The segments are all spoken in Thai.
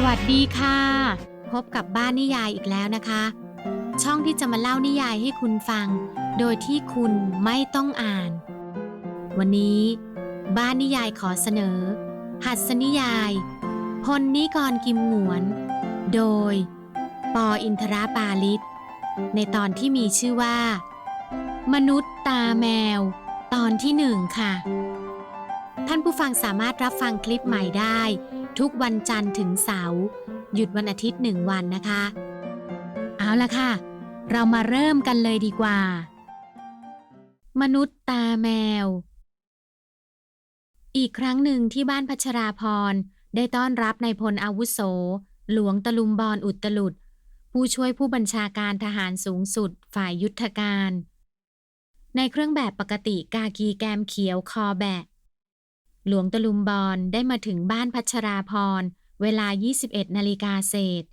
สวัสดีค่ะ พบกับบ้านนิยายอีกแล้วนะคะ ช่องที่จะมาเล่านิยายให้คุณฟัง โดยที่คุณไม่ต้องอ่าน วันนี้ บ้านนิยายขอเสนอ หัสนิยาย พลนิกรกิมหงวน โดย ปออินทราปาลิศในตอนที่มีชื่อว่า มนุษย์ตาแมว ตอนที่หนึ่งค่ะ ท่านผู้ฟังสามารถรับฟังคลิปใหม่ได้ ทุกวันจันทร์ถึงเสาร์หยุดวันอาทิตย์หนึ่งวันนะคะ เอาละค่ะ เรามาเริ่มกันเลยดีกว่า มนุษย์ตาแมว อีกครั้งหนึ่งที่บ้านพัชราพร ได้ต้อนรับนายพลอาวุโส หลวงตะลุมบอนอุตลุดผู้ช่วยผู้บัญชาการทหารสูงสุดฝ่ายยุทธการ ในเครื่องแบบปกติกากีแกมเขียวคอแบะ หลวงตะลุมบอนได้มาถึงบ้านพัชราพร เวลา 21 นาฬิกาเศษ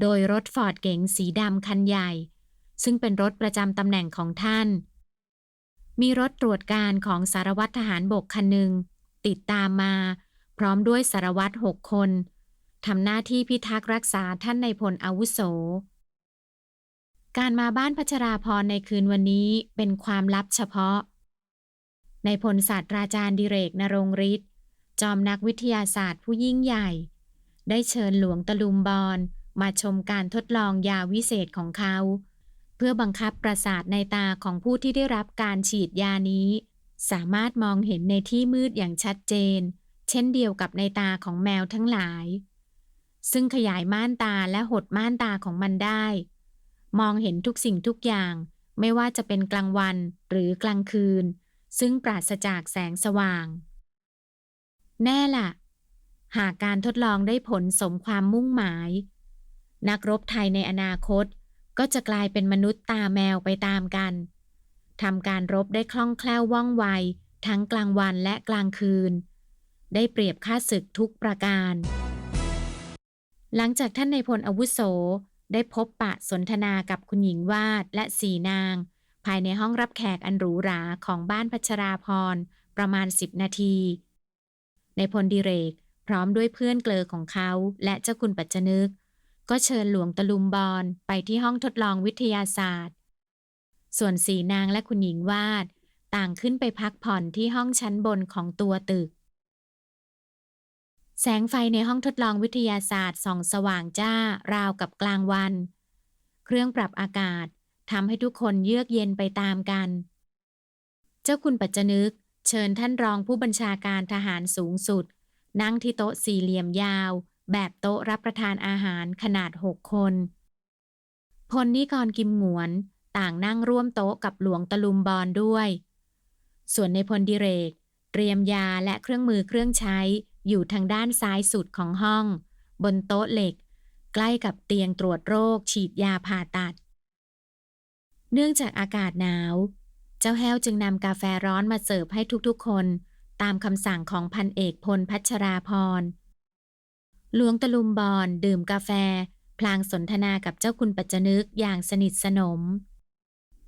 โดยรถฟอร์ดเก๋งสีดำคันใหญ่ ซึ่งเป็นรถประจำตำแหน่งของท่าน มีรถตรวจการของสารวัตรทหารบกคันหนึ่ง ติดตามมา พร้อมด้วยสารวัตรหกคนทำหน้าที่พิทักษ์รักษาท่านในพลอาวุโส การมาบ้านพัชราพรในคืนวันนี้เป็นความลับเฉพาะ ในพลศาสตราจารย์ดิเรกนรงฤทธิ์จอมนักวิทยาศาสตร์ผู้ยิ่งใหญ่ ได้เชิญหลวงตะลุมบอนมาชมการทดลองยาวิเศษของเขา เพื่อบังคับประสาทในตาของผู้ที่ได้รับการฉีดยานี้ สามารถมองเห็นในที่มืดอย่างชัดเจน เช่นเดียวกับในตาของแมวทั้งหลาย ซึ่งขยายม่านตาและหดม่านตาของมันได้ มองเห็นทุกสิ่งทุกอย่าง ไม่ว่าจะเป็นกลางวันหรือกลางคืน ซึ่งปราศจากแสงสว่าง แน่ล่ะ หากการทดลองได้ผลสมความมุ่งหมาย นักรบไทยในอนาคตก็จะกลายเป็นมนุษย์ตาแมวไปตามกันทำการรบได้คล่องแคล่วว่องไว ทั้งกลางวันและกลางคืน ได้เปรียบค่าศึกทุกประการ หลังจากท่านในพลอาวุโสได้พบปะสนทนากับคุณหญิงวาดและสีนาง ภายในห้องรับแขกอันหรูหราของบ้านพัชราพร ประมาณสิบนาที ในพลดิเรก พร้อมด้วยเพื่อนเกลอของเขา และเจ้าคุณปัจจนึก ก็เชิญหลวงตะลุมบอนไปที่ห้องทดลองวิทยาศาสตร์ ส่วนสีนางและคุณหญิงวาด ต่างขึ้นไปพักผ่อนที่ห้องชั้นบนของตัวตึก แสงไฟในห้องทดลองวิทยาศาสตร์ส่องสว่างจ้าราวกับกลางวัน เครื่องปรับอากาศ ทำให้ทุกคนเยือกเย็นไปตามกัน เจ้าคุณปัจจนึก เชิญท่านรองผู้บัญชาการทหารสูงสุด นั่งที่โต๊ะสี่เหลี่ยมยาว แบบโต๊ะรับประทานอาหารขนาดหกคน พลนิกรกิมหงวนต่างนั่งร่วมโต๊ะกับหลวงตะลุมบอนด้วย ส่วนในพลดิเรก เตรียมยาและเครื่องมือเครื่องใช้อยู่ทางด้านซ้ายสุดของห้อง บนโต๊ะเหล็ก ใกล้กับเตียงตรวจโรคฉีดยาผ่าตัด เนื่องจากอากาศหนาว เจ้าแห้วจึงนำกาแฟร้อนมาเสิร์ฟให้ทุกๆ คน ตามคำสั่งของพันเอกพลพัชราพรหลวงตะลุมบอนดื่มกาแฟ พลางสนทนากับเจ้าคุณปัจจนึกอย่างสนิทสนม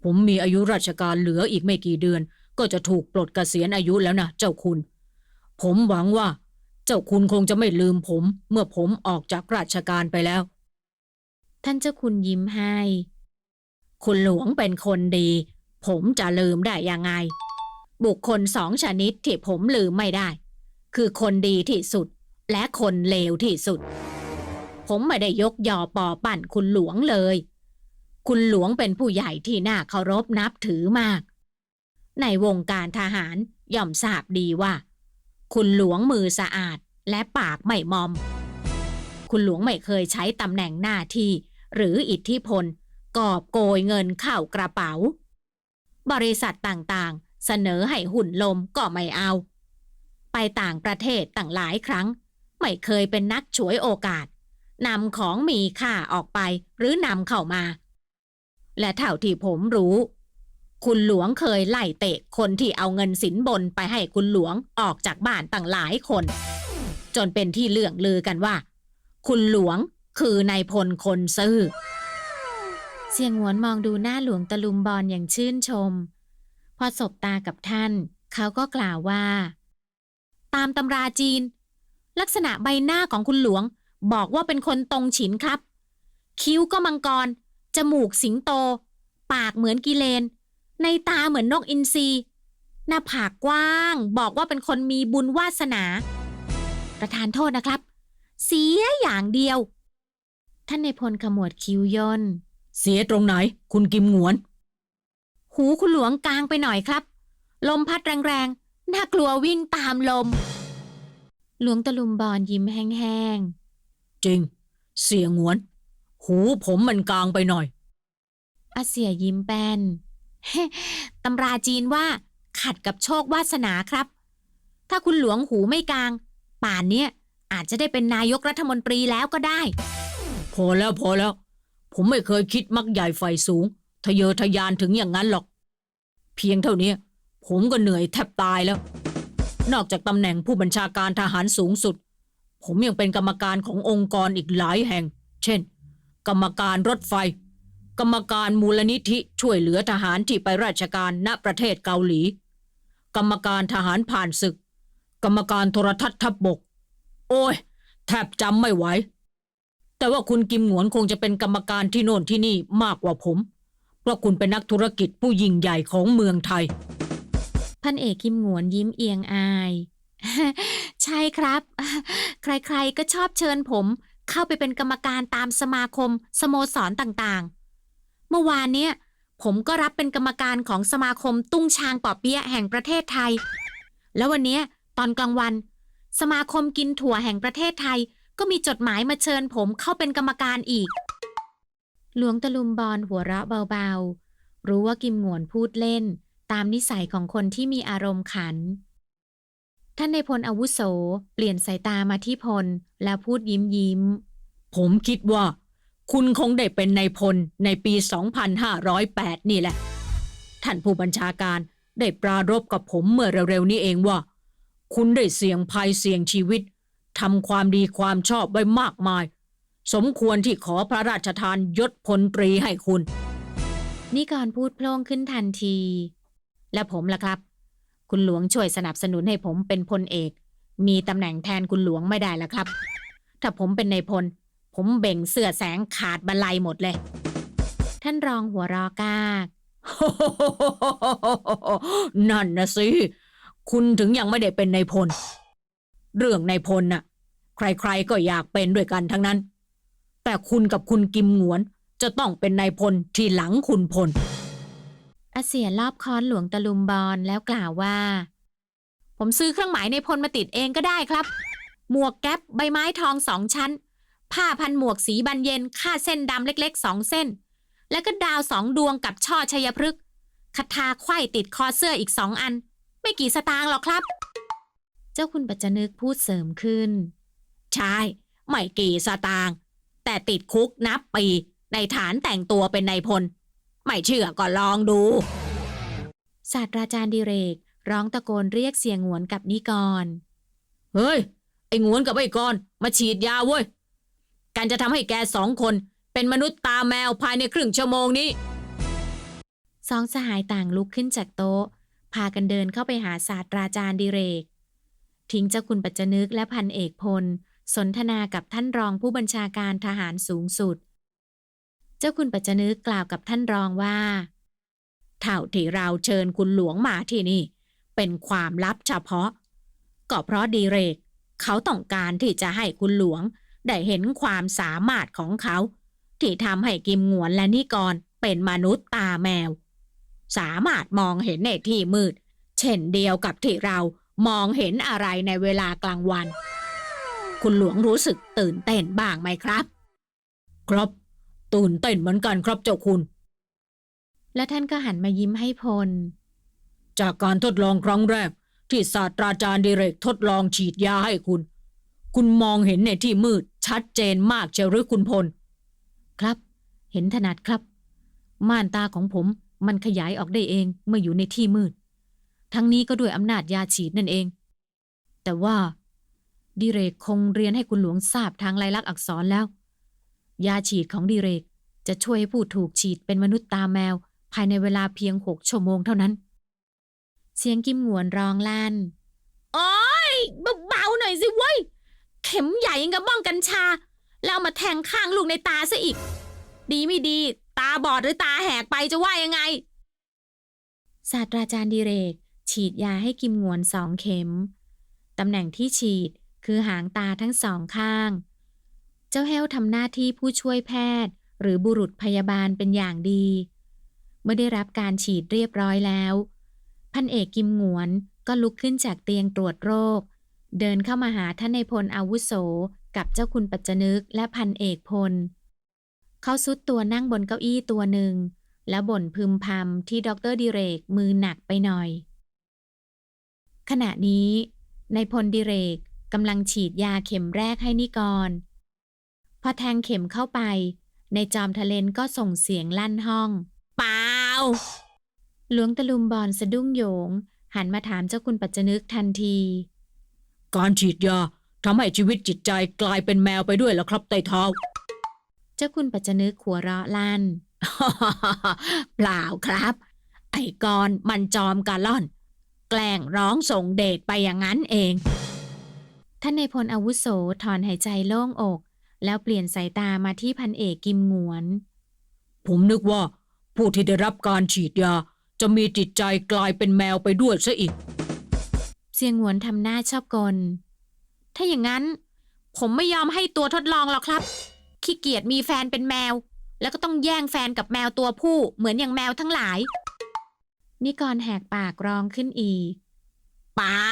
ผมมีอายุราชการเหลืออีกไม่กี่เดือน ก็จะถูกปลดเกษียณอายุแล้วนะเจ้าคุณ ผมหวังว่า เจ้าคุณคงจะไม่ลืมผม เมื่อผมออกจากราชการไปแล้ว ท่านเจ้าคุณยิ้มให้ คุณหลวงเป็นคนดี ผมจะลืมได้ยังไง บุคคลสองชนิดที่ผมลืมไม่ได้ คือคนดีที่สุดและคนเลวที่สุด ผมไม่ได้ยกยอปอปั่นคุณหลวงเลย คุณหลวงเป็นผู้ใหญ่ที่น่าเคารพนับถือมาก ในวงการทหารย่อมทราบดีว่า คุณหลวงมือสะอาดและปากไม่มอม คุณหลวงไม่เคยใช้ตำแหน่งหน้าที่หรืออิทธิพล กอบโกยเงินเข้ากระเป๋า บริษัทต่างๆ เสนอให้หุ่นลมก็ไม่เอา ไปต่างประเทศตั้งหลายครั้ง ไม่เคยเป็นนักฉวยโอกาสนำของมีค่าออกไปหรือนำเข้ามา และเท่าที่ผมรู้ คุณหลวงเคยไล่เตะคนที่เอาเงินสินบนไปให้คุณหลวงออกจากบ้านตั้งหลายคน จนเป็นที่เลื่องลือกันว่า คุณหลวงคือนายพลคนซื่อ เสียงหวนมองดูหน้าหลวงตะลุมบอนอย่างชื่นชม พอสบตากับท่าน เขาก็กล่าวว่า ตามตำราจีน ลักษณะใบหน้าของคุณหลวง บอกว่าเป็นคนตรงฉินครับ คิ้วก็มังกร จมูกสิงโต ปากเหมือนกิเลน ในตาเหมือนนกอินทรีหน้าผากกว้าง บอกว่าเป็นคนมีบุญวาสนา ประธานโทษนะครับ เสียอย่างเดียว ท่านในพลขมวดคิ้วย่น เสียตรงไหน คุณกิมหงวน หูคุณหลวงกลางไปหน่อยครับ ลมพัดแรงๆ น่ากลัววิ่งตามลม หลวงตะลุมบอนยิ้มแห้งจริง เสียหงวน หูผมมันกลางไปหน่อยๆอาเสียยิ้มแป้นตำราจีนว่าขัดกับโชควาสนาครับ ถ้าคุณหลวงหูไม่กลาง ป่านเนี้ยอาจจะได้เป็นนายกรัฐมนตรีแล้วก็ได้ พอแล้วพอแล้ว ผมไม่เคยคิดมักใหญ่ไฟสูง ทะเยอทะยานถึงอย่างนั้นหรอก เพียงเท่านี้ ผมก็เหนื่อยแทบตายแล้ว นอกจากตำแหน่งผู้บัญชาการทหารสูงสุด ผมยังเป็นกรรมการขององค์กรอีกหลายแห่ง เช่น กรรมการรถไฟ กรรมการมูลนิธิช่วยเหลือทหารที่ไปราชการณประเทศเกาหลี กรรมการทหารผ่านศึก กรรมการโทรทัศน์ทับบก โอ้ยแทบจำไม่ไหว แต่ว่าคุณกิมหงวนคงจะเป็นกรรมการที่โน่นที่นี่มากกว่าผม เพราะคุณเป็นนักธุรกิจผู้ยิ่งใหญ่ของเมืองไทย พันเอกคิมหงวนยิ้มเอียงอาย ใช่ครับ ใครๆก็ชอบเชิญผม เข้าไปเป็นกรรมการตามสมาคม สโมสรต่างๆ เมื่อวานเนี้ยผมก็รับเป็นกรรมการของสมาคมตุ้งชางป่อเปี๊ยะแห่งประเทศไทย แล้ววันเนี้ยตอนกลางวัน สมาคมกินถั่วแห่งประเทศไทย ก็มีจดหมายมาเชิญผมเข้าเป็นกรรมการอีก หลวงตะลุมบอนหัวเราะเบาๆ รู้ว่ากิมหงวนพูดเล่น ตามนิสัยของคนที่มีอารมณ์ขัน ท่านในพลอาวุโสเปลี่ยนสายตามาที่พลแล้วพูดยิ้มยิ้ม ผมคิดว่า คุณคงได้เป็นนายพลในปี 2508 นี่แหละ ท่านผู้บัญชาการได้ปรารบกับผมเมื่อเร็วๆนี้เองว่า คุณได้เสี่ยงภัยเสี่ยงชีวิต ทำความดีความชอบไว้มากมาย สมควรที่ขอพระราชทานยศพลตรีให้คุณ นี่ก่อนพูดโพล่งขึ้นทันที และผมล่ะครับ คุณหลวงช่วยสนับสนุนให้ผมเป็นพลเอก มีตำแหน่งแทนคุณหลวงไม่ได้ละครับ ถ้าผมเป็นนายพล ผมเบ่งเสื้อแสงขาดบันไลหมดเลย ท่านรองหัวเรอกากนั่นนะสิ คุณถึงยังไม่ได้เป็นนายพล เรื่องนายพลน่ะ ใครๆก็อยากเป็นด้วยกันทั้งนั้น แต่คุณกับคุณกิมหงวน จะต้องเป็นนายพลที่หลังคุณพล อาเสียรอบค้อนหลวงตะลุมบอลแล้วกล่าวว่า ผมซื้อเครื่องหมายในพลมาติดเองก็ได้ครับ หมวกแก๊ปใบไม้ทองสองชั้น ผ้าพันหมวกสีบันเย็นค่าเส้นดำเล็กๆสองเส้น แล้วก็ดาวสองดวงกับช่อชัยพฤกษ์คาถาไขว้ติดคอเสื้ออีกสองอัน ไม่กี่สตางค์หรอกครับ เจ้าคุณปัจจนึกพูดเสริมขึ้น ใช่ ไม่กี่สตางค์แต่ติดคุกนับปี ในฐานแต่งตัวเป็นนายพล ไม่เชื่อก็ลองดู ศาสตราจารย์ดิเรก ร้องตะโกนเรียกเสียงหวนกับนิกร เฮ้ย ไอ้งวนกับไอ้กอนมาฉีดยาเว้ย การจะทำให้แกสองคนเป็นมนุษย์ตาแมวภายในครึ่งชั่วโมงนี้ สองสหายต่างลุกขึ้นจากโต๊ะ พากันเดินเข้าไปหาศาสตราจารย์ดิเรก ทิ้งเจ้าคุณปัจจนึกและพันเอกพล สนทนากับท่านรองผู้บัญชาการทหารสูงสุด เจ้าคุณปัจจนึกกล่าวกับท่านรองว่า เท่าที่เราเชิญคุณหลวงมาที่นี่ เป็นความลับเฉพาะ ก็เพราะดีเรก เขาต้องการที่จะให้คุณหลวง ได้เห็นความสามารถของเขา ที่ทำให้กิมงวนและนิกรเป็นมนุษย์ตาแมว สามารถมองเห็นในที่มืด เช่นเดียวกับที่เรามองเห็นอะไรในเวลากลางวัน คุณหลวงรู้สึกตื่นเต้นบ้างไหมครับ ครับ ตื่นเต้นเหมือนกันครับเจ้าคุณ และท่านก็หันมายิ้มให้พล จากการทดลองครั้งแรก ที่ศาสตราจารย์ดิเรกทดลองฉีดยาให้คุณ คุณมองเห็นในที่มืดชัดเจนมากเชียวหรือคุณพล ครับ เห็นถนัดครับ ม่านตาของผมมันขยายออกได้เองเมื่ออยู่ในที่มืด ทั้งนี้ก็ด้วยอำนาจยาฉีดนั่นเอง แต่ว่า ดิเรกคงเรียนให้คุณหลวงทราบทางลายลักษณ์อักษรแล้ว ยาฉีดของดิเรกจะช่วยให้ผู้ถูกฉีดเป็นมนุษย์ตาแมว ภายในเวลาเพียงหกชั่วโมงเท่านั้น เสียงกิมหงวนร้องลั่นโอ้ยเบาๆหน่อยสิเว้ย เข็มใหญ่ยังกับบ้องกัญชา แล้วเอามาแทงข้างลูกในตาซะอีก ดีไม่ดี ตาบอดหรือตาแหกไปจะว่ายังไง ศาสตราจารย์ดิเรก ฉีดยาให้กิมหงวนสองเข็ม ตำแหน่งที่ฉีด คือหางตาทั้งสองข้าง เจ้าแห้วทำหน้าที่ผู้ช่วยแพทย์ หรือบุรุษพยาบาลเป็นอย่างดี เมื่อได้รับการฉีดเรียบร้อยแล้ว พันเอกกิมหงวนก็ลุกขึ้นจากเตียงตรวจโรค เดินเข้ามาหาท่านในพลอาวุโสกับเจ้าคุณปัจจนึกและพันเอกพล เขาซุดตัวนั่งบนเก้าอี้ตัวหนึ่ง แล้วบ่นพึมพำที่ด็อกเตอร์ดิเรกมือหนักไปหน่อย ขณะนี้ในายพลดิเรก กำลังฉีดยาเข็มแรกให้นิกร พอแทงเข็มเข้าไป ในจอมทะเลนก็ส่งเสียงลั่นห้องเปล่าหลวงตะลุมบอนสะดุ้งโยง หันมาถามเจ้าคุณปัจจนึกทันที การฉีดยาทำให้ชีวิตจิตใจกลายเป็นแมวไปด้วยแล้วครับไต่เท้าเจ้าคุณปัจจนึกหัวเราะลั่นเปล่าครับ ไอ้กรมันจอมกาล่อน แกล้งร้องส่งเดชไปอย่างนั้นเอง ท่านในายพลอาวุโสถอนหายใจโล่งอก แล้วเปลี่ยนสายตามาที่พันเอกกิมหงวน ผมนึกว่าผู้ที่ได้รับการฉีดยา จะมีจิตใจกลายเป็นแมวไปด้วยซะอีก เสียงหงวนทำหน้าชอบกล ถ้าอย่างนั้น ผมไม่ยอมให้ตัวทดลองหรอกครับ ขี้เกียจมีแฟนเป็นแมว แล้วก็ต้องแย่งแฟนกับแมวตัวผู้เหมือนอย่างแมวทั้งหลาย นิกรแหกปากร้องขึ้นอีก เปล่า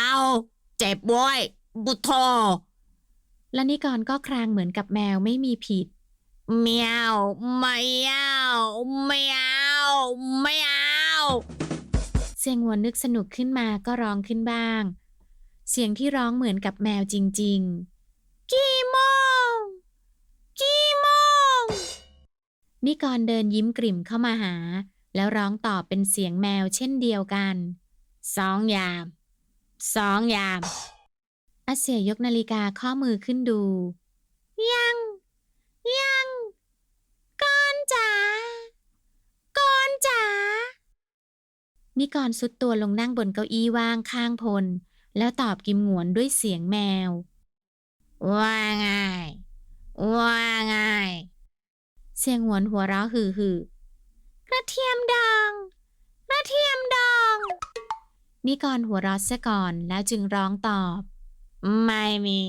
เจ็บบ้วย บุโทและนิกรก็ครางเหมือนกับแมวไม่มีผิดเมียวไม่เอาไม่เอาไม่เอาเสียงหวนนึกสนุกขึ้นมาก็ร้องขึ้นบ้าง เสียงที่ร้องเหมือนกับแมวจริง ๆ กี่โมงกี่โมงนิกรเดินยิ้มกลิ่มเข้ามาหา แล้วร้องตอบเป็นเสียงแมวเช่นเดียวกัน สองยาม สองยาม อาเสียยกนาฬิกาข้อมือขึ้นดู ยัง ยังก้อนจ๋าก้อนจ๋านิกรสุดตัวลงนั่งบนเก้าอี้ว่างข้างพล แล้วตอบกิมหงวนด้วยเสียงแมว ว่าไง ว่าไง เสียงหวนหัวเราะหือหือกระเทียมดองกระเทียมดองนิกรหัวเราะเสียก่อนแล้วจึงร้องตอบ ไม่มี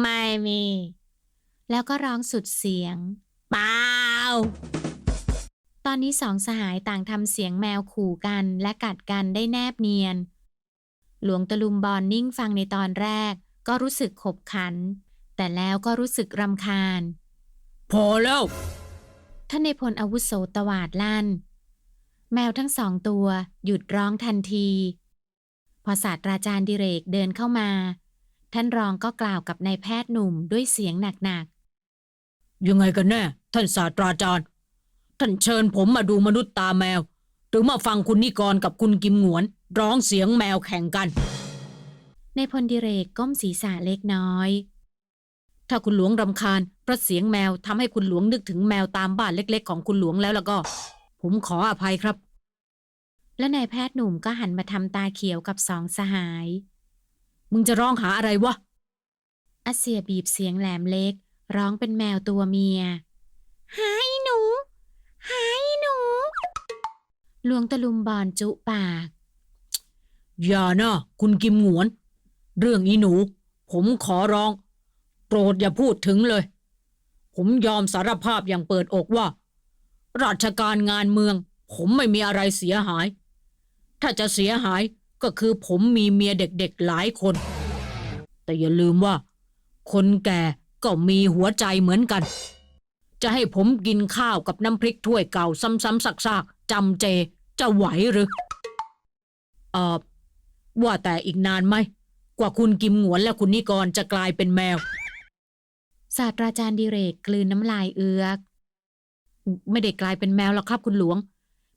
ไม่มี แล้วก็ร้องสุดเสียง เปล่า ตอนนี้สองสหายต่างทำเสียงแมวขู่กันและกัดกันได้แนบเนียน หลวงตะลุมบอลนิ่งฟังในตอนแรก ก็รู้สึกขบขัน แต่แล้วก็รู้สึกรำคาญ พอแล้ว ท่านในายพลอาวุโสตวาดลั่น แมวทั้งสองตัวหยุดร้องทันที พอศาสตราจารย์ดิเรกเดินเข้ามา ท่านรองก็กล่าวกับนายแพทย์หนุ่มด้วยเสียงหนักยังไงกันแน่ ท่านศาสตราจารย์ ท่านเชิญผมมาดูมนุษย์ตาแมว หรือมาฟังคุณนิกรกับคุณกิมหงวน ร้องเสียงแมวแข่งกันๆในายพลดิเรกก้มศีรษะเล็กน้อย ถ้าคุณหลวงรำคาญเพราะเสียงแมวทำให้คุณหลวงนึกถึงแมวตามบ้านเล็ก ๆ ของคุณหลวงแล้วแล้วก็ ผมขออภัยครับและนายแพทย์หนุ่มก็หันมาทำตาเขียวกับสองสหาย มึงจะร้องหาอะไรวะอาเซียบีบเสียงแหลมเล็ก ร้องเป็นแมวตัวเมีย หายหนู หายหนู หลวงตะลุมบอนจุปาก อย่านะคุณกิมหงวน เรื่องอีหนู ผมขอร้อง โปรดอย่าพูดถึงเลย ผมยอมสารภาพอย่างเปิดอกว่า ราชการงานเมือง ผมไม่มีอะไรเสียหาย ถ้าจะเสียหาย ก็คือผมมีเมียเด็กๆหลายคน แต่อย่าลืมว่า คนแก่ก็มีหัวใจเหมือนกัน จะให้ผมกินข้าวกับน้ำพริกถ้วยเก่าซ้ำๆซากๆจำเจจะไหวหรือเออว่าแต่อีกนานไหม กว่าคุณกิมหงวนและคุณนิกรจะกลายเป็นแมว ศาสตราจารย์ดิเรกกลืนน้ำลายเอือก ไม่ได้กลายเป็นแมวหรอกครับคุณหลวง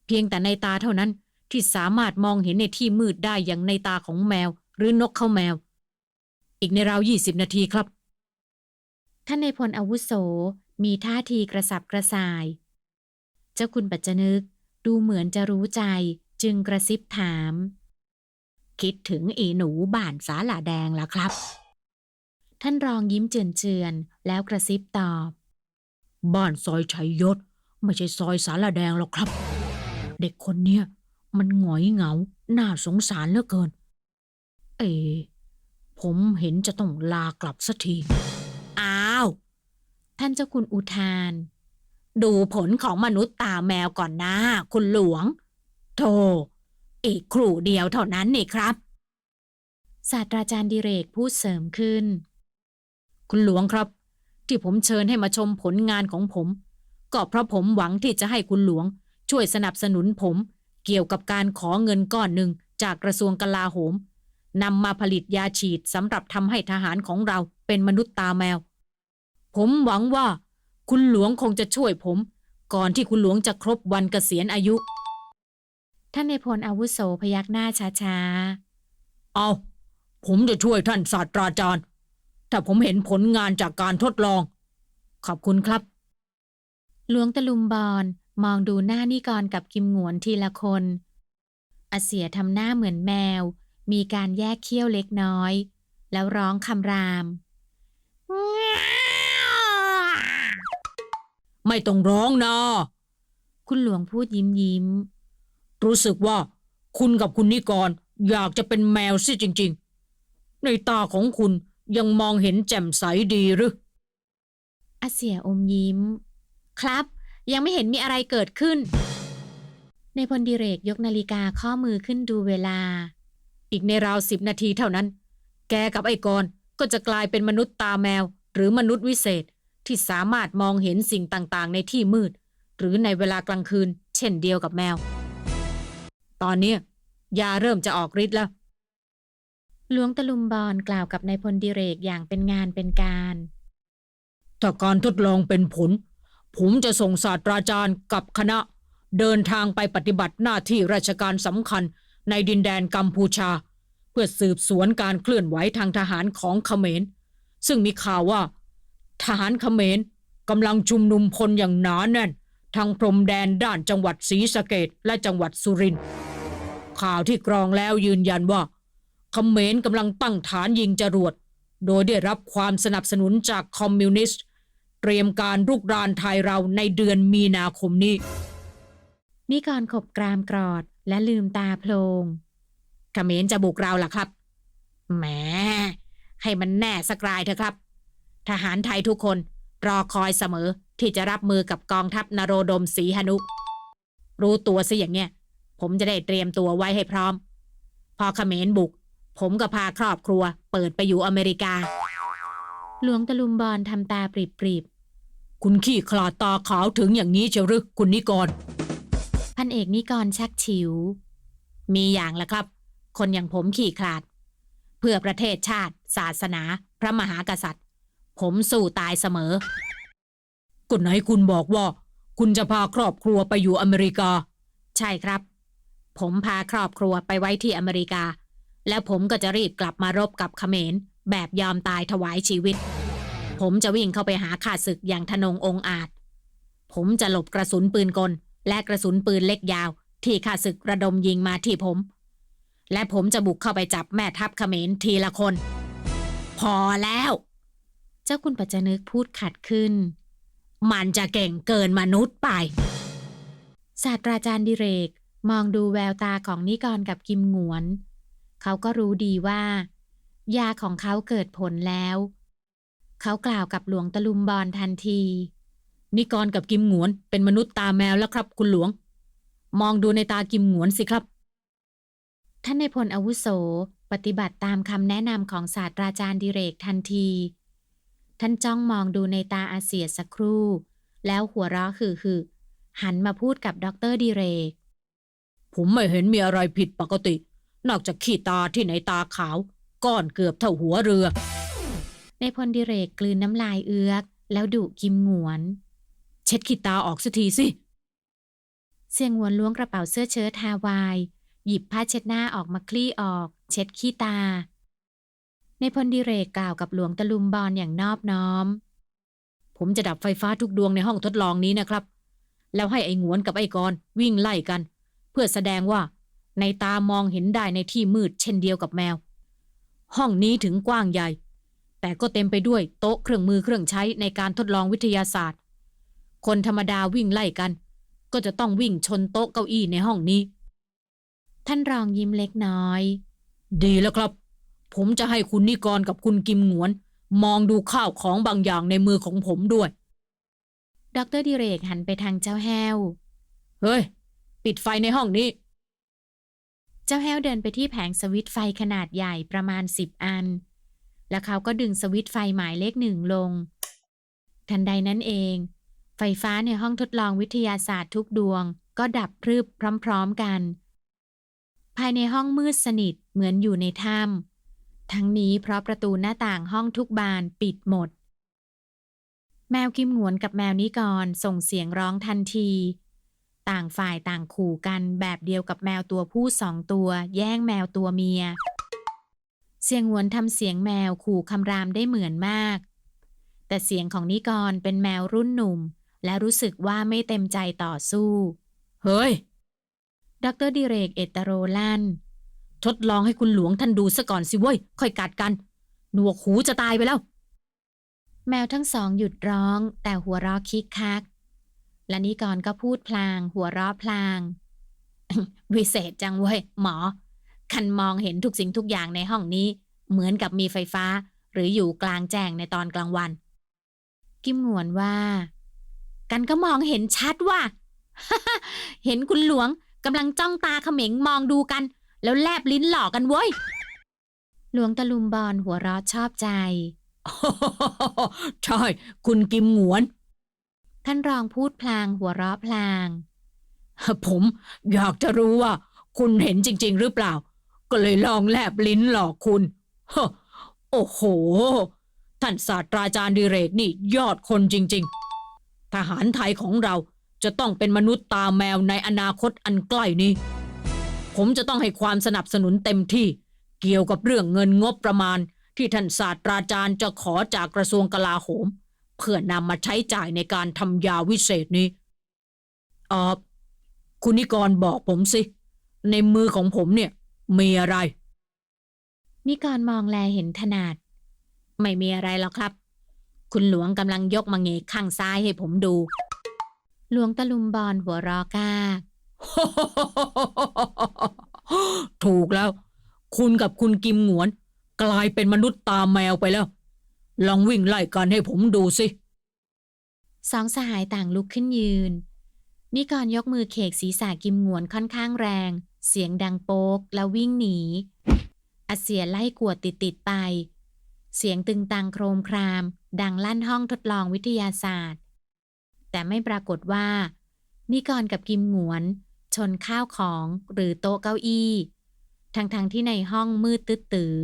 เพียงแต่ในตาเท่านั้น ที่สามารถมองเห็นในที่มืดได้อย่างในตาของแมว หรือนกเข้าแมว อีกในราวยี่สิบนาทีครับ ท่านในายพลอาวุโสมีท่าทีกระสับกระส่าย เจ้าคุณปัจจนึกดูเหมือนจะรู้ใจจึงกระซิบถาม คิดถึงอีหนูบ้านสาลาแดงแล้วครับ ท่านรองยิ้มเจือนๆแล้วกระซิบตอบ บ้านซอยชัยยศ ไม่ใช่ซอยสารแดงหรอกครับ เด็กคนเนี้ย มันหงอยเหงา น่าสงสารเหลือเกิน เอผมเห็นจะต้องลากลับสักที อ้าว ท่านเจ้าคุณอุทาน ดูผลของมนุษย์ตาแมวก่อนนะ คุณหลวง โธ่อีกครู่เดียวเท่านั้นนี่ครับ ศาสตราจารย์ดิเรกพูดเสริมขึ้น คุณหลวงครับ ที่ผมเชิญให้มาชมผลงานของผม ก็เพราะผมหวังที่จะให้คุณหลวง ช่วยสนับสนุนผม เกี่ยวกับการขอเงินก้อนหนึ่งจากกระทรวงกลาโหมนำมาผลิตยาฉีดสำหรับทำให้ทหารของเราเป็นมนุษย์ตาแมว ผมหวังว่า คุณหลวงคงจะช่วยผม ก่อนที่คุณหลวงจะครบวันเกษียณอายุ ท่านในายพลอาวุโสพยักหน้าช้าเอา ผมจะช่วยท่านศาสตราจารย์ ถ้าผมเห็นผลงานจากการทดลอง ขอบคุณครับๆหลวงตะลุมบอน มองดูหน้านิกรกับกิมหงวนทีละคนอาเสียทำหน้าเหมือนแมว มีการแยกเขี้ยวเล็กน้อย แล้วร้องคำราม ไม่ต้องร้องนะ คุณหลวงพูดยิ้มยิ้ม รู้สึกว่า คุณกับคุณนิกรอยากจะเป็นแมวสิจริง ๆ ในตาของคุณยังมองเห็นแจ่มใสดีหรืออาเสียอมยิ้ม ครับ ยังไม่เห็นมีอะไรเกิดขึ้น ในพลดิเรกยกนาฬิกาข้อมือขึ้นดูเวลา อีกในราวสิบนาทีเท่านั้น แกกับไอ้กรก็จะกลายเป็นมนุษย์ตาแมว หรือมนุษย์วิเศษที่สามารถมองเห็นสิ่งต่างๆ ในที่มืด หรือในเวลากลางคืน เช่นเดียวกับแมว ตอนเนี้ยยาเริ่มจะออกฤทธิ์แล้วหลวงตะลุมบอนกล่าวกับนายพลดิเรกอย่างเป็นงานเป็นการ ถ้าการทดลองเป็นผล ผมจะส่งศาสตราจารย์กับคณะ เดินทางไปปฏิบัติหน้าที่ราชการสำคัญในดินแดนกัมพูชา เพื่อสืบสวนการเคลื่อนไหวทางทหารของเขมร ซึ่งมีข่าวว่า ทหารเขมรกำลังชุมนุมพลอย่างหนาแน่น ทางพรมแดนด้านจังหวัดศรีสะเกดและจังหวัดสุรินทร์ข่าวที่กรองแล้วยืนยันว่าเขมรกำลังตั้งฐานยิงจรวด โดยได้รับความสนับสนุนจากคอมมิวนิสต์ เตรียมการรุกรานไทยเราในเดือนมีนาคมนี้นิกรขบกรามกรอดและลืมตาโพลงเขมรจะบุกเราล่ะครับ แหม ให้มันแน่สักรายเถอะครับ ทหารไทยทุกคนรอคอยเสมอที่จะรับมือกับกองทัพนโรดมศรีหนุ รู้ตัวซะอย่างเนี้ย ผมจะได้เตรียมตัวไว้ให้พร้อม พอเขมรบุก ผมก็พาครอบครัว เปิดไปอยู่อเมริกา หลวงตะลุมบอนทำตาปริบปริบ คุณขี้ขลาดตาขาวถึงอย่างนี้เชียวหรือคุณนิกรๆพันเอกนิกรชักฉิว มีอย่างละครับ คนอย่างผมขี่ขลาด เพื่อประเทศชาติ ศาสนา พระมหากษัตริย์ ผมสู้ตายเสมอก็ไหนคุณบอกว่า คุณจะพาครอบครัวไปอยู่อเมริกา ใช่ครับ ผมพาครอบครัวไปไว้ที่อเมริกา แล้วผมก็จะรีบกลับมารบกับเขมรแบบยอมตายถวายชีวิต ผมจะวิ่งเข้าไปหาข้าศึกอย่างทนงองอาจ ผมจะหลบกระสุนปืนกล และกระสุนปืนเล็กยาว ที่ข้าศึกระดมยิงมาที่ผม และผมจะบุกเข้าไปจับแม่ทัพเขมรทีละคน พอแล้ว เจ้าคุณปัจจนึกพูดขัดขึ้น มันจะเก่งเกินมนุษย์ไป ศาสตราจารย์ดิเรกมองดูแววตาของนิกรกับกิมหงวน เขาก็รู้ดีว่า ยาของเขาเกิดผลแล้ว เขากล่าวกับหลวงตะลุมบอนทันที นิกรกับกิมหงวนเป็นมนุษย์ตาแมวแล้วครับ คุณหลวง มองดูในตากิมหงวนสิครับ ท่านในายพลอาวุโสปฏิบัติตามคำแนะนำของศาสตราจารย์ดิเรกทันที ท่านจ้องมองดูในตาอาเสียสักครู่ แล้วหัวเราะคือคือๆหันมาพูดกับดรดิเรก ผมไม่เห็นมีอะไรผิดปกติ นอกจากขี้ตาที่ในตาขาว ก้อนเกือบเท่าหัวเรือ ในพลดิเรกกลืนน้ำลายเอื้อก แล้วดุกิมหงวน เช็ดขี้ตาออกสักทีสิ เสียงหวนล้วงกระเป๋าเสื้อเชิ้ตฮาวาย หยิบผ้าเช็ดหน้าออกมาคลี่ออก เช็ดขี้ตา ในพลดิเรกกล่าวกับหลวงตะลุมบอนอย่างนอบน้อม ผมจะดับไฟฟ้าทุกดวงในห้องทดลองนี้นะครับ แล้วให้ไอ้หงวนกับไอ้กรวิ่งไล่กัน เพื่อแสดงว่าในตามองเห็นได้ในที่มืดเช่นเดียวกับแมว ห้องนี้ถึงกว้างใหญ่ แต่ก็เต็มไปด้วยโต๊ะเครื่องมือเครื่องใช้ในการทดลองวิทยาศาสตร์ คนธรรมดาวิ่งไล่กัน ก็จะต้องวิ่งชนโต๊ะเก้าอี้ในห้องนี้ ท่านรองยิ้มเล็กน้อย ดีแล้วครับ ผมจะให้คุณนิกรกับคุณกิมหงวน มองดูข้าวของบางอย่างในมือของผมด้วย ดรดิเรกหันไปทางเจ้าแห้ว เฮ้ย ปิดไฟในห้องนี้เจ้าแห้วเดินไปที่แผงสวิตไฟขนาดใหญ่ประมาณสิบอัน แล้วเขาก็ดึงสวิตช์ไฟหมายเลขหนึ่งลง ทันใดนั้นเอง ไฟฟ้าในห้องทดลองวิทยาศาสตร์ทุกดวง ก็ดับพรึบพร้อมๆกัน ภายในห้องมืดสนิทเหมือนอยู่ในถ้ำทั้งนี้เพราะประตูหน้าต่างห้องทุกบานปิดหมด แมวกิมหงวนกับแมวนิกรส่งเสียงร้องทันทีต่างฝ่ายต่างขู่กันแบบเดียวกับแมวตัวผู้สองตัว แย่งแมวตัวเมีย เสียงหวนทำเสียงแมวขู่คำรามได้เหมือนมาก แต่เสียงของนิกรเป็นแมวรุ่นหนุ่ม และรู้สึกว่าไม่เต็มใจต่อสู้ เฮ้ย ดรดิเรกเอตโรลั่นทดลองให้คุณหลวงท่านดูซะก่อนสิเว้ย ค่อยกัดกัน หนวกหูจะตายไปแล้ว แมวทั้งสองหยุดร้อง แต่หัวเราะคิกคัก และนิกรก็พูดพลาง หัวเราะพลาง วิเศษจังเว้ยหมอ คันมองเห็นทุกสิ่งทุกอย่างในห้องนี้ เหมือนกับมีไฟฟ้า หรืออยู่กลางแจ้งในตอนกลางวัน กิมหงวนว่า กันก็มองเห็นชัดว่า เห็นคุณหลวงกำลังจ้องตาเขม็งมองดูกัน แล้วแลบลิ้นหลอกกันเว้ย หลวงตะลุมบอลหัวเราะชอบใจใช่ คุณกิมหงวน ท่านรองพูดพลางหัวเราะพลาง ผมอยากจะรู้ว่า คุณเห็นจริง ๆ หรือเปล่า ก็เลยลองแลบลิ้นหลอกคุณฮโอ้โห ท่านศาสตราจารย์ดิเรกนี่ยอดคนจริง ๆ ทหารไทยของเราจะต้องเป็นมนุษย์ตาแมวในอนาคตอันใกล้นี้ ผมจะต้องให้ความสนับสนุนเต็มที่ เกี่ยวกับเรื่องเงินงบประมาณ ที่ท่านศาสตราจารย์จะขอจากกระทรวงกลาโหม เพื่อนำมาใช้จ่ายในการทำยาวิเศษนี้เออคุณนิกรบอกผมสิ ในมือของผมเนี่ย มีอะไร นิกรมองแลเห็นถนาด ไม่มีอะไรหรอกครับ คุณหลวงกำลังยกมาเงกข้างซ้ายให้ผมดู หลวงตะลุมบอลหัวเรอกาก ถูกแล้ว คุณกับคุณกิมหงวน กลายเป็นมนุษย์ตาแมวไปแล้ว ลองวิ่งไล่กันให้ผมดูสิ สองสหายต่างลุกขึ้นยืน นิกรยกมือเขกศีรษะกิมหงวนค่อนข้างแรง เสียงดังโป๊กแล้ววิ่งหนีอาเสียไล่กวดติดติดๆไป เสียงตึงตังโครมคราม ดังลั่นห้องทดลองวิทยาศาสตร์ แต่ไม่ปรากฏว่า นิกรกับกิมหงวน ชนข้าวของหรือโต๊ะเก้าอี้ ทั้งๆทที่ในห้องมืดตึ๊ดตือ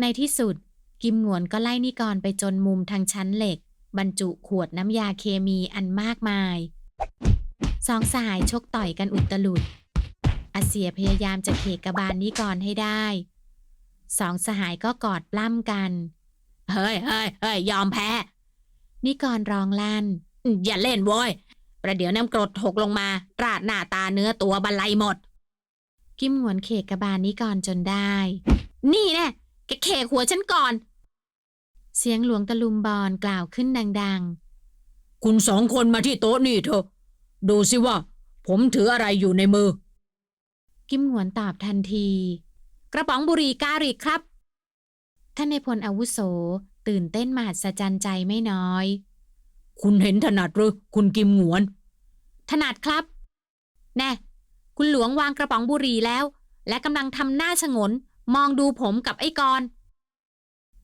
ในที่สุด กิมหงวนก็ไล่นิกรไปจนมุมทางชั้นเหล็ก บรรจุขวดน้ำยาเคมีอันมากมาย สองสหายชกต่อยกันอุตลุด สียพยายามจะเขกกระบาลนิกรให้ได้ สองสหายก็กอดปล้ำกัน เฮ้ยเฮ้ยเฮ้ยยอมแพ้ นิกรร้องลั่น อย่าเล่นโว้ย ประเดี๋ยวน้ำกรดหกลงมา ราดหน้าตาเนื้อตัวบันไลหมด กิมหวนเขกกระบาลนิกรจนได้ นี่แน่แกเขกหัวฉันก่อน เสียงหลวงตะลุมบอลกล่าวขึ้นดัง ๆ คุณสองคนมาที่โต๊ะนี่เถอะ ดูสิว่า ผมถืออะไรอยู่ในมือ กิมหวนตอบทันที กระป๋องบุหรี่กาลิกครับ ท่านในพลอาวุโส ตื่นเต้นมหัศจรรย์ใจไม่น้อย คุณเห็นถนัดหรือคุณกิมหวน ถนัดครับ แน่ คุณหลวงวางกระป๋องบุหรี่แล้ว และกำลังทำหน้าฉงน มองดูผมกับไอ้กรณ์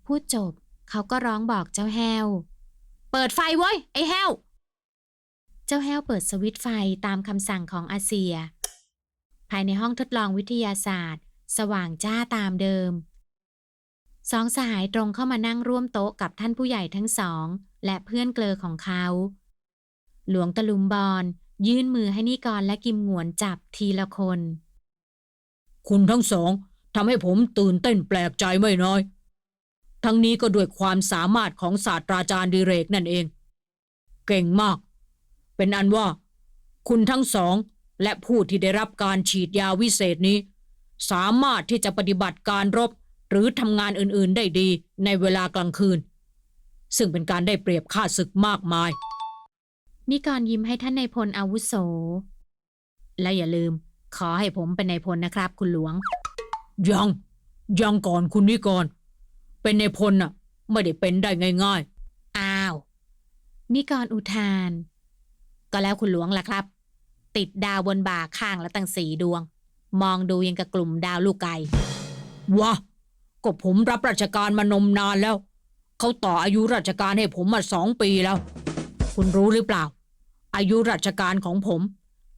พูดจบ เขาก็ร้องบอกเจ้าแห้วเปิดไฟเว้ย ไอ้แห้วเจ้าแห้วเปิดสวิตไฟตามคำสั่งของอาเซีย ภายในห้องทดลองวิทยาศาสตร์ สว่างจ้าตามเดิม สองสหายตรงเข้ามานั่งร่วมโต๊ะกับท่านผู้ใหญ่ทั้งสอง และเพื่อนเกลอของเขา หลวงตะลุมบอลยื่นมือให้นิกรและกิมหงวนจับทีละคน คุณทั้งสองทำให้ผมตื่นเต้นแปลกใจไม่น้อย ทั้งนี้ก็ด้วยความสามารถของศาสตราจารย์ดิเรกนั่นเอง เก่งมาก เป็นอันว่า คุณทั้งสอง และผู้ที่ได้รับการฉีดยาวิเศษนี้ สามารถที่จะปฏิบัติการรบ หรือทำงานอื่นๆได้ดีในเวลากลางคืน ซึ่งเป็นการได้เปรียบข้าศึกมากมาย นิกรยิ้มให้ท่านนายพลอาวุโส และอย่าลืม ขอให้ผมเป็นนายพลนะครับ คุณหลวง ยัง ยังก่อนคุณนิกร เป็นในพลน่ะ ไม่ได้เป็นได้ง่ายอ้าว นิกรอุทาน ก็แล้วคุณหลวงล่ะครับ ติดดาวบนบ่าข้างละตั้งสี่ดวง มองดูยังกับกลุ่มดาวลูกไก่ๆวะก็ผมรับราชการมานมนานแล้ว เขาต่ออายุราชการให้ผมมาสองปีแล้ว คุณรู้หรือเปล่า อายุราชการของผม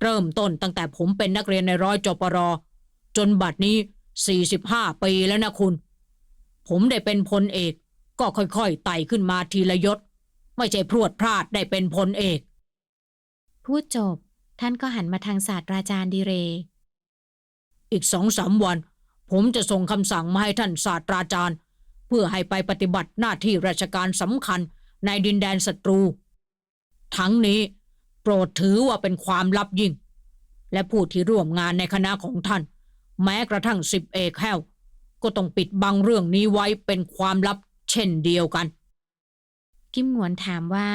เริ่มต้นตั้งแต่ผมเป็นนักเรียนในร้อยจปรจนบัดนี้ 45 ปีแล้วนะคุณ ผมได้เป็นพลเอก ก็ค่อยๆไต่ขึ้นมาทีละยศ ไม่ใช่พรวดพลาดได้เป็นพลเอก พูดจบ ท่านก็หันมาทางศาสตราจารย์ดิเรกอีกสองสามวัน ผมจะส่งคำสั่งมาให้ท่านศาสตราจารย์ เพื่อให้ไปปฏิบัติหน้าที่ราชการสำคัญในดินแดนศัตรู ทั้งนี้โปรดถือว่าเป็นความลับยิ่ง และผู้ที่ร่วมงานในคณะของท่าน แม้กระทั่งสิบเอกแห้วก็ต้องปิดบังเรื่องนี้ไว้เป็นความลับเช่นเดียวกัน กิมหงวนถามว่า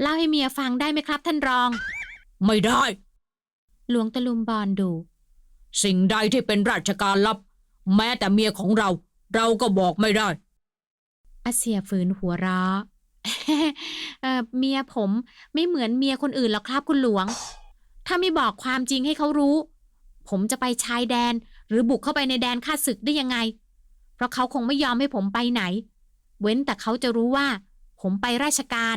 เล่าให้เมียฟังได้ไหมครับท่านรอง ไม่ได้ หลวงตะลุมบอลดุสิ่งใดที่เป็นราชการลับ แม้แต่เมียของเรา เราก็บอกไม่ได้อาเซียฝืนหัวเราะเอ่อเมียผมไม่เหมือนเมียคนอื่นหรอกครับคุณหลวง ถ้าไม่บอกความจริงให้เขารู้ ผมจะไปชายแดน หรือบุกเข้าไปในแดนข้าศึกได้ยังไง เพราะเขาคงไม่ยอมให้ผมไปไหน เว้นแต่เขาจะรู้ว่า ผมไปราชการ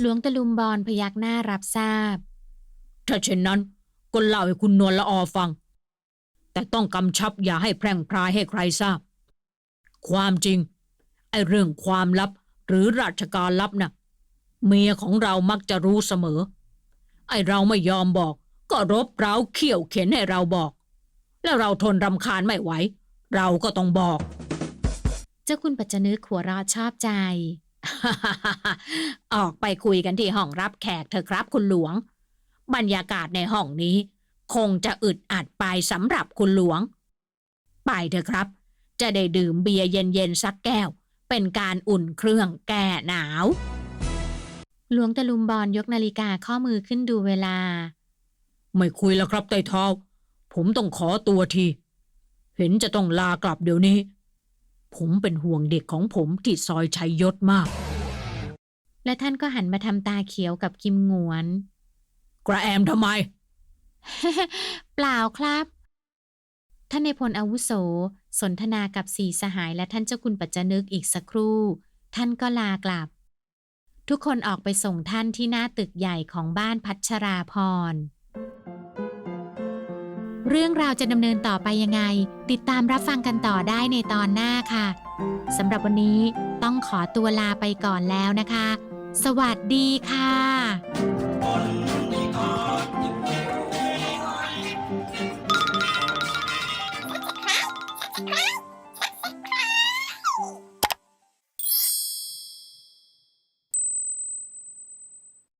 หลวงตะลุมบอลพยักหน้ารับทราบ ถ้าเช่นนั้นก็เล่าให้คุณนวลละออฟัง แต่ต้องกำชับอย่าให้แพร่งพรายให้ใครทราบ ความจริง ไอ้เรื่องความลับหรือราชการลับน่ะ เมียของเรามักจะรู้เสมอ ไอ้เราไม่ยอมบอก ก็รบเร้าเขี่ยวเข็นให้เราบอก แล้วเราทนรำคาญไม่ไหว เราก็ต้องบอก เจ้าคุณปัจจนึกหัวเราะชอบใจ ออกไปคุยกันที่ห้องรับแขกเถอะครับคุณหลวง บรรยากาศในห้องนี้ คงจะอึดอัดไปสำหรับคุณหลวง ไปเถอะครับ จะได้ดื่มเบียร์เย็นๆสักแก้ว เป็นการอุ่นเครื่องแก้หนาว หลวงตะลุมบอลยกนาฬิกาข้อมือขึ้นดูเวลา ไม่คุยแล้วครับไต่เท้าผมต้องขอตัวที เห็นจะต้องลากลับเดี๋ยวนี้ ผมเป็นห่วงเด็กของผมที่ซอยชัยยศมาก และท่านก็หันมาทำตาเขียวกับกิมหงวน กระแอมทำไม เปล่าครับ ท่านในพลอาวุโส สนทนากับสี่สหายและท่านเจ้าคุณปัจจนึกอีกสักครู่ ท่านก็ลากลับ ทุกคนออกไปส่งท่านที่หน้าตึกใหญ่ของบ้านพัชราพร เรื่องราวจะดำเนินต่อไปยังไง ติดตามรับฟังกันต่อได้ในตอนหน้าค่ะสำหรับวันนี้ต้องขอตัวลาไปก่อนแล้วนะคะ สวัสดีค่ะ